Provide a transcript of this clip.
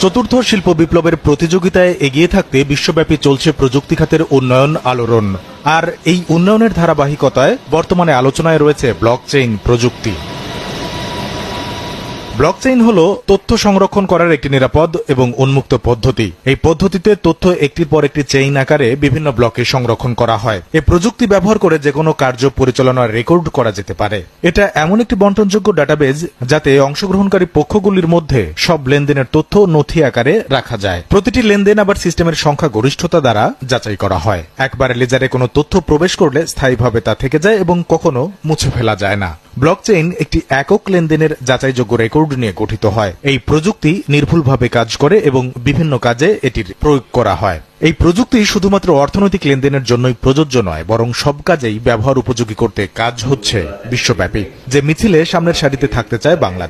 চতুর্থ শিল্প বিপ্লবের প্রতিযোগিতায় এগিয়ে থাকতে বিশ্বব্যাপী চলছে প্রযুক্তি খাতের উন্নয়ন আলোড়ন। আর এই উন্নয়নের ধারাবাহিকতায় বর্তমানে আলোচনায় রয়েছে ব্লকচেইন প্রযুক্তি। ব্লকচেইন হল তথ্য সংরক্ষণ করার একটি নিরাপদ এবং উন্মুক্ত পদ্ধতি। এই পদ্ধতিতে তথ্য একটির পর একটি চেইন আকারে বিভিন্ন ব্লকে সংরক্ষণ করা হয়। এই প্রযুক্তি ব্যবহার করে যে কোনো কার্য পরিচালনার রেকর্ড করা যেতে পারে। এটা এমন একটি বন্টনযোগ্য ডাটাবেজ যাতে অংশগ্রহণকারী পক্ষগুলির মধ্যে সব লেনদেনের তথ্য নথি আকারে রাখা যায়। প্রতিটি লেনদেন আবার সিস্টেমের সংখ্যা গরিষ্ঠতা দ্বারা যাচাই করা হয়। একবার লেজারে কোনো তথ্য প্রবেশ করলে স্থায়ীভাবে তা থেকে যায় এবং কখনো মুছে ফেলা যায় না। ব্লকচেইন একটি একক লেনদেনের যাচাইযোগ্য রেকর্ড নিয়ে গঠিত হয়। এই প্রযুক্তি নির্ভুলভাবে কাজ করে এবং বিভিন্ন কাজে এটির প্রয়োগ করা হয়। এই প্রযুক্তি শুধুমাত্র অর্থনৈতিক লেনদেনের জন্যই প্রযোজ্য নয়, বরং সব কাজেই ব্যবহার উপযোগী করতে কাজ হচ্ছে বিশ্বব্যাপী। যে মিছিলে সামনের সারিতে থাকতে চায় বাংলাদেশ।